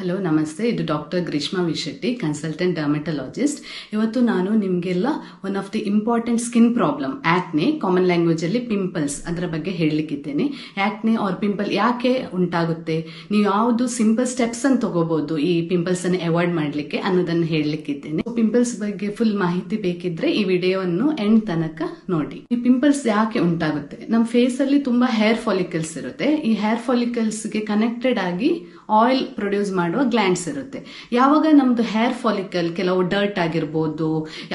ನಮಸ್ತೆ. ಇದು ಡಾಕ್ಟರ್ ಗ್ರೀಷ್ಮಾ ವಿಶೆಟ್ಟಿ ಕನ್ಸಲ್ಟೆಂಟ್ ಡರ್ಮೆಟಲಾಜಿಸ್ಟ್ ಇವತ್ತು ನಾನು ನಿಮಗೆಲ್ಲ one of the important skin problem acne common language ಅಲ್ಲಿ ಪಿಂಪಲ್ಸ್ ಅದರ ಬಗ್ಗೆ ಹೇಳಲಿಕ್ಕಿದ್ದೇನೆ. ಆಕ್ನೆ ಆರ್ ಪಿಂಪಲ್ ಯಾಕೆ ಉಂಟಾಗುತ್ತೆ? ನೀವು ಯಾವುದು ಸಿಂಪಲ್ ಸ್ಟೆಪ್ಸ್ ಅನ್ನು ತಗೋಬಹುದು ಈ ಪಿಂಪಲ್ಸ್ ಅನ್ನು ಅವಾಯ್ಡ್ ಮಾಡಲಿಕ್ಕೆ ಅನ್ನೋದನ್ನು ಹೇಳಲಿಕ್ಕಿದ್ದೇನೆ. ಪಿಂಪಲ್ಸ್ ಬಗ್ಗೆ ಫುಲ್ ಮಾಹಿತಿ ಬೇಕಿದ್ರೆ ಈ ವಿಡಿಯೋವನ್ನು ಎಂಡ್ ತನಕ ನೋಡಿ. ಈ ಪಿಂಪಲ್ಸ್ ಯಾಕೆ ಉಂಟಾಗುತ್ತೆ? ನಮ್ಮ ಫೇಸ್ ಅಲ್ಲಿ ತುಂಬಾ ಹೇರ್ ಫಾಲಿಕಲ್ಸ್ ಇರುತ್ತೆ. ಈ ಹೇರ್ ಫಾಲಿಕಲ್ಸ್ಗೆ ಕನೆಕ್ಟೆಡ್ ಆಗಿ ಆಯಿಲ್ ಪ್ರೊಡ್ಯೂಸ್ ಮಾಡುವ ಗ್ಲ್ಯಾಂಡ್ಸ್ ಇರುತ್ತೆ. ಯಾವಾಗ ನಮ್ದು ಹೇರ್ ಫಾಲಿಕಲ್ ಕೆಲವು ಡರ್ಟ್ ಆಗಿರ್ಬೋದು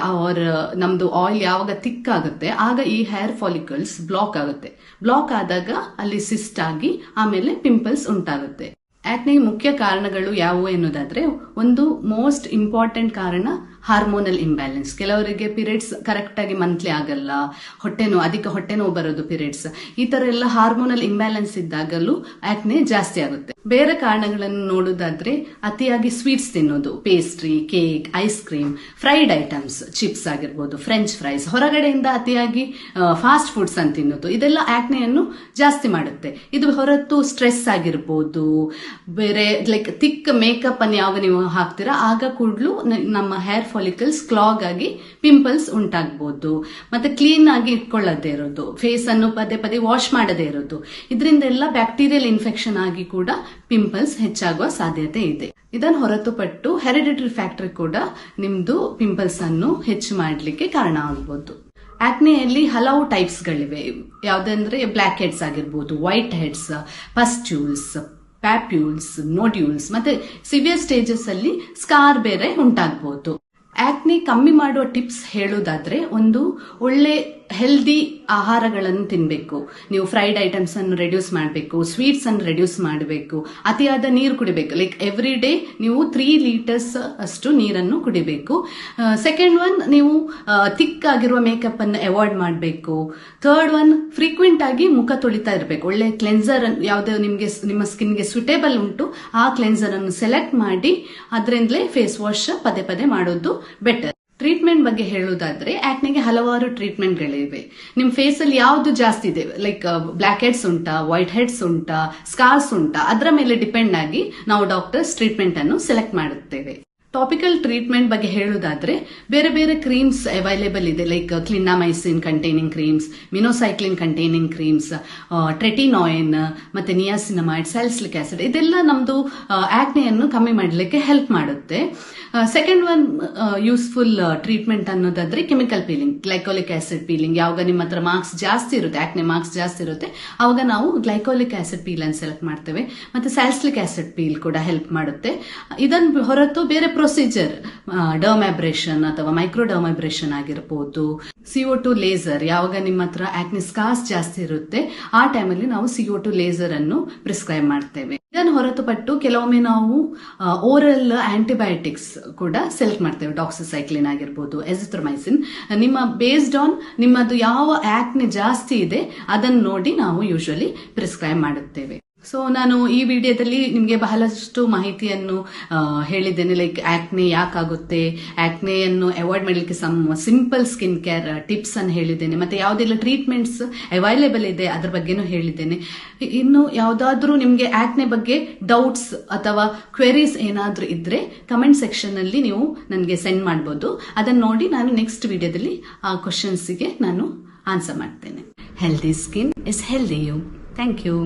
ಆರ್ ನಮ್ದು ಆಯಿಲ್ ಯಾವಾಗ ತಿಕ್ ಆಗುತ್ತೆ, ಆಗ ಈ ಹೇರ್ ಫಾಲಿಕಲ್ಸ್ ಬ್ಲಾಕ್ ಆಗುತ್ತೆ. ಬ್ಲಾಕ್ ಆದಾಗ ಅಲ್ಲಿ ಸಿಸ್ಟ್ ಆಗಿ ಆಮೇಲೆ ಪಿಂಪಲ್ಸ್ ಉಂಟಾಗುತ್ತೆ. ಆಕ್ನೆಗೆ ಮುಖ್ಯ ಕಾರಣಗಳು ಯಾವುವು ಎನ್ನುವುದಾದ್ರೆ, ಒಂದು ಮೋಸ್ಟ್ ಇಂಪಾರ್ಟೆಂಟ್ ಕಾರಣ ಹಾರ್ಮೋನಲ್ ಇಂಬ್ಯಾಲೆನ್ಸ್. ಕೆಲವರಿಗೆ ಪೀರಿಯಡ್ಸ್ ಕರೆಕ್ಟ್ ಆಗಿ ಮಂತ್ಲಿ ಆಗಲ್ಲ, ಹೊಟ್ಟೆನೋ ಅದಕ್ಕೆ ಹೊಟ್ಟೆ ನೋವು ಬರೋದು ಪೀರಿಯಡ್ಸ್. ಈ ತರ ಎಲ್ಲ ಹಾರ್ಮೋನಲ್ ಇಂಬ್ಯಾಲೆನ್ಸ್ ಇದ್ದಾಗಲೂ ಆಕ್ನೆ ಜಾಸ್ತಿ ಆಗುತ್ತೆ. ಬೇರೆ ಕಾರಣಗಳನ್ನು ನೋಡೋದಾದ್ರೆ ಅತಿಯಾಗಿ ಸ್ವೀಟ್ಸ್ ತಿನ್ನೋದು. Pastry cake ice cream fried items chips ಆಗಿರ್ಬೋದು ಫ್ರೆಂಚ್ ಫ್ರೈಸ್ ಹೊರಗಡೆಯಿಂದ ಅತಿಯಾಗಿ ಫಾಸ್ಟ್ ಫುಡ್ಸ್ ಅಂತ ತಿನ್ನೋದು. ಇದೆಲ್ಲ ಆಕ್ನೆಯನ್ನು ಜಾಸ್ತಿ ಮಾಡುತ್ತೆ. ಇದು ಹೊರತು ಸ್ಟ್ರೆಸ್ ಆಗಿರ್ಬೋದು, ಬೇರೆ ಲೈಕ್ ತಿಕ್ ಮೇಕಪ್ ಅನ್ನು ಯಾವ ನೀವು ಹಾಕ್ತೀರಾ, ಆಗ ಕೂಡಲೂ ನಮ್ಮ ಹೇರ್ ಫಾಲಿಕಲ್ಸ್ ಕ್ಲಾಗ್ ಆಗಿ ಪಿಂಪಲ್ಸ್ ಉಂಟಾಗಬಹುದು ಮತ್ತೆ ಕ್ಲೀನ್ ಆಗಿ ಇಟ್ಕೊಳ್ಳದೆ ಇರೋದು. ಫೇಸ್ ಅನ್ನು ಪದೇ ಪದೇ ವಾಶ್ ಮಾಡದೇ ಇರೋದು. ಇದರಿಂದೆಲ್ಲ ಬ್ಯಾಕ್ಟೀರಿಯಲ್ ಇನ್ಫೆಕ್ಷನ್ ಆಗಿ ಕೂಡ ಪಿಂಪಲ್ಸ್ ಹೆಚ್ಚಾಗುವ ಸಾಧ್ಯತೆ ಇದೆ. ಇದನ್ನು ಹೊರತುಪಟ್ಟು ಹೆರಿಡಿಟರಿ ಫ್ಯಾಕ್ಟರ್ ಕೂಡ ನಿಮ್ದು ಪಿಂಪಲ್ಸ್ ಅನ್ನು ಹೆಚ್ಚು ಮಾಡಲಿಕ್ಕೆ ಕಾರಣ ಆಗಬಹುದು ಆಕ್ನೆಯಲ್ಲಿ ಹಲವು ಟೈಪ್ಸ್ಗಳಿವೆ ಯಾವುದಂದ್ರೆ ಬ್ಲ್ಯಾಕ್ ಹೆಡ್ಸ್ ಆಗಿರ್ಬೋದು white heads pustules papules nodules ಮತ್ತೆ ಸಿವಿಯರ್ ಸ್ಟೇಜಸ್ ಅಲ್ಲಿ ಸ್ಕಾರ್ ಬೇರೆ ಉಂಟಾಗಬಹುದು ಆಕ್ನೆ ಕಮ್ಮಿ ಮಾಡುವ ಟಿಪ್ಸ್ ಹೇಳೋದಾದ್ರೆ ಒಂದು ಒಳ್ಳೆ ಹೆಲ್ದಿ ಆಹಾರಗಳನ್ನು ತಿನ್ನಬೇಕು ನೀವು ಫ್ರೈಡ್ ಐಟಮ್ಸ್ ಅನ್ನು ರೆಡ್ಯೂಸ್ ಮಾಡಬೇಕು ಸ್ವೀಟ್ಸ್ ಅನ್ನು ರೆಡ್ಯೂಸ್ ಮಾಡಬೇಕು, ಅತಿಯಾದ ನೀರು ಕುಡಿಬೇಕು. ಲೈಕ್ ಎವ್ರಿ ಡೇ ನೀವು ತ್ರೀ ಲೀಟರ್ಸ್ ಅಷ್ಟು ನೀರನ್ನು ಕುಡಿಬೇಕು. ಸೆಕೆಂಡ್ ಒನ್ ನೀವು ಥಿಕ್ ಆಗಿರುವ ಮೇಕಪ್ ಅನ್ನು ಅವಾಯ್ಡ್ ಮಾಡಬೇಕು. ಥರ್ಡ್ ಒನ್ ಫ್ರೀಕ್ವೆಂಟ್ ಆಗಿ ಮುಖ ತೊಳಿತಾ ಇರಬೇಕು. ಒಳ್ಳೆ ಕ್ಲೆನ್ಸರ್ ಯಾವುದೇ ನಿಮಗೆ ನಿಮ್ಮ ಸ್ಕಿನ್ಗೆ ಸೂಟೇಬಲ್ ಉಂಟು, ಆ ಕ್ಲೆನ್ಸರ್ ಅನ್ನು ಸೆಲೆಕ್ಟ್ ಮಾಡಿ, ಅದರಿಂದಲೇ ಫೇಸ್ ವಾಶ್ ಪದೇ ಪದೇ ಮಾಡೋದು ಬೆಟರ್ ಟ್ರೀಟ್ಮೆಂಟ್ ಬಗ್ಗೆ ಹೇಳುವುದಾದ್ರೆ ಆಕ್ನೆಗೆ ಹಲವಾರು ಟ್ರೀಟ್ಮೆಂಟ್ಗಳಿವೆ ನಿಮ್ಮ ಅಲ್ಲಿ ಯಾವ್ದು ಜಾಸ್ತಿ ಇದೆ? ಲೈಕ್ ಬ್ಲಾಕ್ ಹೆಡ್ಸ್ ಉಂಟಾ ವೈಟ್ ಹೆಡ್ಸ್ ಉಂಟಾ ಸ್ಕಾರ್ಸ್ ಉಂಟಾ, ಅದರ ಮೇಲೆ ಡಿಪೆಂಡ್ ಆಗಿ ನಾವು ಡಾಕ್ಟರ್ಸ್ ಟ್ರೀಟ್ಮೆಂಟ್ ಅನ್ನು ಸೆಲೆಕ್ಟ್ ಮಾಡುತ್ತೇವೆ. ಟಾಪಿಕಲ್ ಟ್ರೀಟ್ಮೆಂಟ್ ಬಗ್ಗೆ ಹೇಳುವುದಾದ್ರೆ ಬೇರೆ ಬೇರೆ ಕ್ರೀಮ್ಸ್ ಅವೈಲೇಬಲ್ ಇದೆ like clindamycin containing creams minocycline containing creams tretinoin ಮತ್ತೆ ನಿಯಾಸಿನಮೈಡ್ ಸ್ಯಾಲ್ಸ್ಲಿಕ್ ಆಸಿಡ್ ಇದೆಲ್ಲ ನಮ್ದು ಆಕ್ನೆಯನ್ನು ಕಮ್ಮಿ ಮಾಡಲಿಕ್ಕೆ ಹೆಲ್ಪ್ ಮಾಡುತ್ತೆ. ಸೆಕೆಂಡ್ ಒನ್ ಯೂಸ್ಫುಲ್ ಟ್ರೀಟ್ಮೆಂಟ್ ಅನ್ನೋದಾದ್ರೆ chemical peeling glycolic acid peeling ಯಾವಾಗ ನಿಮ್ಮ ಹತ್ರ ಮಾರ್ಕ್ಸ್ ಜಾಸ್ತಿ ಇರುತ್ತೆ ಆಕ್ನೆ ಮಾರ್ಕ್ಸ್ ಜಾಸ್ತಿ ಇರುತ್ತೆ ಆವಾಗ ನಾವು ಗ್ಲೈಕೋಲಿಕ್ ಆಸಿಡ್ ಪೀಲ್ ಅನ್ನು ಸೆಲೆಕ್ಟ್ ಮಾಡ್ತೇವೆ. ಮತ್ತೆ ಸ್ಯಾಲ್ಸ್ಲಿಕ್ ಆಸಿಡ್ ಪೀಲ್ ಕೂಡ ಹೆಲ್ಪ್ ಮಾಡುತ್ತೆ. ಇದನ್ನು ಹೊರತು ಬೇರೆ ಪ್ರೊಸೀಜರ್ ಡರ್ಮ್ಯಾಬ್ರೇಷನ್ ಅಥವಾ ಮೈಕ್ರೋ ಡರ್ಮ್ಯಾಬ್ರೇಷನ್ ಆಗಿರ್ಬೋದು. ಸಿಒ ಟು ಲೇಸರ್ ಯಾವಾಗ ನಿಮ್ಮ ಹತ್ರ ಆಕ್ನೆ ಸ್ಕಾಸ್ ಜಾಸ್ತಿ ಇರುತ್ತೆ, ಆ ಟೈಮಲ್ಲಿ ನಾವು ಸಿಒ ಟು ಲೇಸರ್ ಅನ್ನು ಪ್ರಿಸ್ಕ್ರೈಬ್ ಮಾಡ್ತೇವೆ. ಇದನ್ನು ಹೊರತುಪಟ್ಟು ಕೆಲವೊಮ್ಮೆ ನಾವು ಓರಲ್ ಆಂಟಿಬಯೋಟಿಕ್ಸ್ ಕೂಡ ಸೆಲೆಕ್ಟ್ ಮಾಡ್ತೇವೆ ಡಾಕ್ಸಿಸೈಕ್ಲಿನ್ ಆಗಿರ್ಬೋದು ಎಸಿಥ್ರೊಮೈಸಿನ್ ನಿಮ್ಮ ಬೇಸ್ಡ್ ಆನ್ ನಿಮ್ಮದು ಯಾವ ಆಕ್ನೆ ಜಾಸ್ತಿ ಇದೆ, ಅದನ್ನು ನೋಡಿ ನಾವು ಯೂಶಲಿ ಪ್ರಿಸ್ಕ್ರೈಬ್ ಮಾಡುತ್ತೇವೆ. ಸೊ ನಾನು ಈ ವಿಡಿಯೋದಲ್ಲಿ ನಿಮಗೆ ಬಹಳಷ್ಟು ಮಾಹಿತಿಯನ್ನು ಹೇಳಿದ್ದೇನೆ. ಲೈಕ್ ಆಕ್ನೆ ಯಾಕಾಗುತ್ತೆ? ಆಕ್ನೆಯನ್ನು ಅವಾಯ್ಡ್ ಮಾಡಲಿಕ್ಕೆ some simple skin care tips ಅನ್ನು ಹೇಳಿದ್ದೇನೆ. ಮತ್ತೆ ಯಾವುದೆಲ್ಲ ಟ್ರೀಟ್ಮೆಂಟ್ಸ್ ಅವೈಲೇಬಲ್ ಇದೆ, ಅದ್ರ ಬಗ್ಗೆನೂ ಹೇಳಿದ್ದೇನೆ. ಇನ್ನು ಯಾವುದಾದ್ರೂ ನಿಮಗೆ ಆಕ್ನೆ ಬಗ್ಗೆ ಡೌಟ್ಸ್ ಅಥವಾ ಕ್ವೆರೀಸ್ ಏನಾದರೂ ಇದ್ದರೆ ಕಮೆಂಟ್ ಸೆಕ್ಷನ್ ಅಲ್ಲಿ ನೀವು ನನಗೆ ಸೆಂಡ್ ಮಾಡ್ಬೋದು. ಅದನ್ನು ನೋಡಿ ನಾನು ನೆಕ್ಸ್ಟ್ ವಿಡಿಯೋದಲ್ಲಿ, ಆ ಕ್ವಶನ್ಸ್ಗೆ ನಾನು ಆನ್ಸರ್ ಮಾಡ್ತೇನೆ. Healthy skin is healthy you thank you